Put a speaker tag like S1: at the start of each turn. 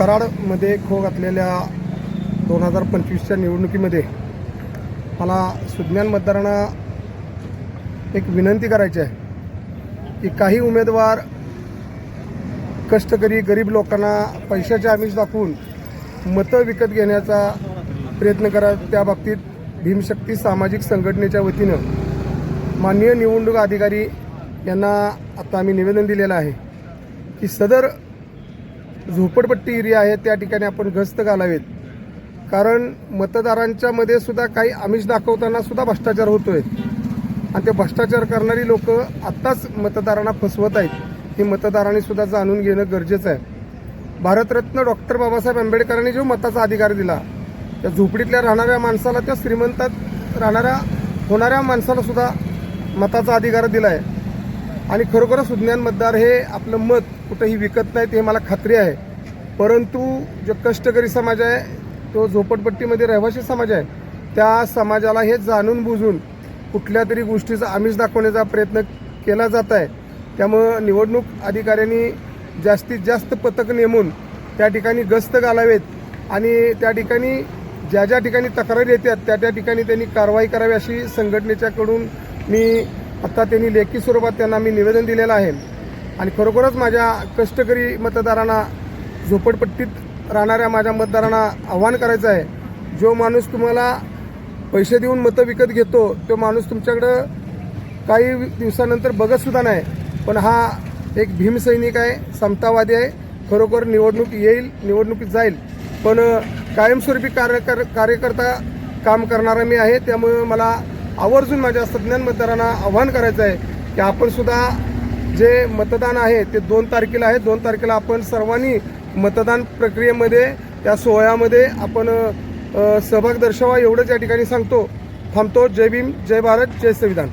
S1: कराडमध्ये खो घातलेल्या दोन हजार पंचवीसच्या निवडणुकीमध्ये मला सुज्ञान मतदारांना एक विनंती करायची आहे की काही उमेदवार कष्टकरी गरीब लोकांना पैशाचे आमिष दाखवून मतं विकत घेण्याचा प्रयत्न करा त्या बाबतीत भीमशक्ती सामाजिक संघटनेच्या वतीनं माननीय निवडणूक अधिकारी यांना आता आम्ही निवेदन दिलेलं आहे की सदर झोपडपट्टी एरिया आहे त्या ठिकाणी आपण गस्त घालावेत. कारण मतदारांच्या मध्ये सुद्धा काही आमिष दाखवताना सुद्धा भ्रष्टाचार होतोय. आणि ते भ्रष्टाचार करणारी लोक आत्ताच मतदारांना फसवत आहेत. हे मतदारांनी सुद्धा जाणून घेणं गरजेचं आहे. भारतरत्न डॉक्टर बाबासाहेब आंबेडकरांनी जो मताचा अधिकार दिला त्या झोपडीतल्या राहणाऱ्या माणसाला त्या श्रीमंतात राहणाऱ्या होणाऱ्या माणसाला सुद्धा मताचा अधिकार दिला आहे आणि खरोखरच विज्ञान मतदार हे आपलं मत कुठंही विकत नाहीत हे मला खात्री आहे. परंतु जो कष्टकरी समाज आहे तो झोपडपट्टीमध्ये रहिवासी समाज आहे त्या समाजाला हे जाणून बुजून कुठल्या तरी गोष्टीचा आमिष दाखवण्याचा प्रयत्न केला जात आहे. त्यामुळं निवडणूक अधिकाऱ्यांनी जास्तीत जास्त पथक नेमून त्या ठिकाणी गस्त घालावेत आणि त्या ठिकाणी ज्या ज्या ठिकाणी तक्रारी येतात त्या त्या ठिकाणी त्यांनी कारवाई करावी अशी संघटनेच्याकडून मी आता त्यांनी लेखी स्वरूपात त्यांना मी निवेदन दिलेलं आहे. आणि खरोखरच माझ्या कष्टकरी मतदारांना झोपडपट्टीत राहणाऱ्या माझ्या मतदारांना आव्हान करायचं आहे. जो माणूस तुम्हाला पैसे देऊन मतं विकत घेतो तो माणूस तुमच्याकडं काही दिवसानंतर बघतसुद्धा नाही. पण हा एक भीमसैनिक आहे समतावादी आहे. खरोखर निवडणूक येईल निवडणुकीत जाईल. पण कायमस्वरूपी कार्य कार्यकर्ता काम करणारा मी आहे. त्यामुळे मला आवर्जून माझ्या सज्ञान मतदारांना आव्हान करायचं आहे की आपण सुद्धा जे मतदान आहे ते दोन तारखेला आहे. दोन तारखेला आपण सर्वांनी मतदान प्रक्रियेमध्ये त्या सोहळ्यामध्ये आपण सहभाग दर्शवा. एवढंच या ठिकाणी सांगतो. थांबतो. जय भीम जय भारत जय संविधान.